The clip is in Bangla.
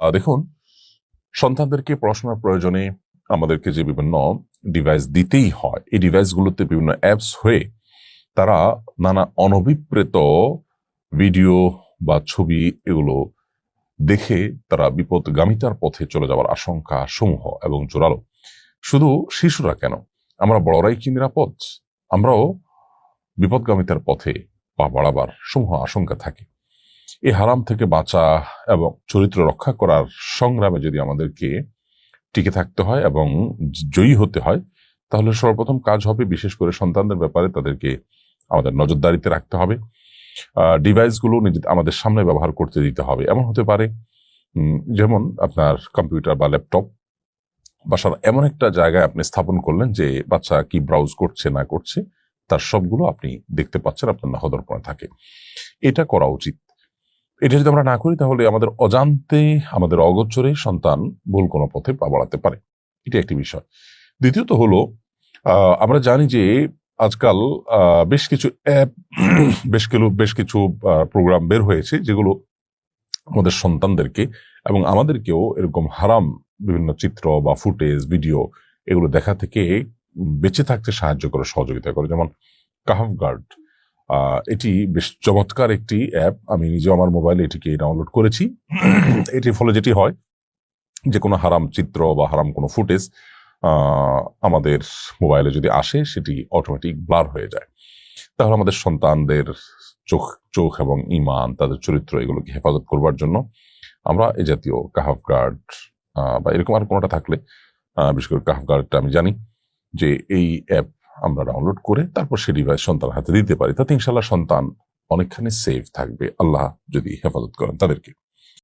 দেখুন, সন্তানদেরকে পড়াশোনার প্রয়োজনে আমাদেরকে যে বিভিন্ন ডিভাইস দিতেই হয়, এই ডিভাইসগুলোতে বিভিন্ন অ্যাপস হয়ে তারা নানা অনভিপ্রেত ভিডিও বা ছবি এগুলো দেখে তারা বিপদগামিতার পথে চলে যাওয়ার আশঙ্কা সমূহ এবং জোরালো। শুধু শিশুরা কেন? আমরা বড়রাই কি নিরাপদ? আমরাও বিপদগামিতার পথে পা বাড়াবার সমূহ আশঙ্কা থাকে। এই হারাম থেকে বাঁচা এবং চরিত্র রক্ষা করার সংগ্রামে যদি আমাদেরকে টিকে থাকতে হয় এবং জয়ী হতে হয়, তাহলে সর্বপ্রথম কাজ হবে বিশেষ করে সন্তানদের ব্যাপারে তাদেরকে আমাদের নজরদারিতে রাখতে হবে। ডিভাইসগুলো নিজে আমাদের সামনে ব্যবহার করতে দিতে হবে। এমন হতে পারে যেমন আপনার কম্পিউটার বা ল্যাপটপ বাসার এমন একটা জায়গায় আপনি স্থাপন করলেন যে বাচ্চা কি ব্রাউজ করছে, না করছে, তার সবগুলো আপনি দেখতে পাচ্ছেন, আপনার নাহদর্পণে থাকে। এটা করা উচিত। এটা যদি আমরা না করি, তাহলে আমাদের অজান্তে, আমাদের অগোচরে সন্তান ভুল কোনো পথে পা বাড়াতে পারে। এটা একটি বিষয়। দ্বিতীয়ত হলো আমরা জানি যে আজকাল বেশ কিছু অ্যাপ, বেশ কিছু বেশ কিছু প্রোগ্রাম বের হয়েছে, যেগুলো আমাদের সন্তানদেরকে এবং আমাদেরকেও এরকম হারাম বিভিন্ন চিত্র বা ফুটেজ, ভিডিও এগুলো দেখা থেকে বেঁচে থাকতে সাহায্য করে, সহযোগিতা করে। যেমন কাহাফ গার্ড এটি বেশ চমৎকার একটি অ্যাপ আমি নিজেও আমার মোবাইলে এটিকে ডাউনলোড করেছি। এটির ফলে যেটি হয় যে কোনো হারাম চিত্র বা হারাম কোনো ফুটেজ আমাদের মোবাইলে যদি আসে, সেটি অটোমেটিক ব্লার হয়ে যায়। তাহলে আমাদের সন্তানদের চোখ চোখ এবং ইমান, তাদের চরিত্র এগুলোকে হেফাজত করবার জন্য আমরা এ জাতীয় কাহাফ গার্ড বা এরকম আর কোনোটা থাকলে বিশেষ করে কাহাফ গার্ডটা আমি জানি যে এই অ্যাপ আমরা ডাউনলোড করে তারপর সে ডিভাইস সন্তান হাতে দিতে পারি। তাতে ইনশাল্লাহ সন্তান অনেকখানি সেফ থাকবে। আল্লাহ যদি হেফাজত করেন তাদেরকে।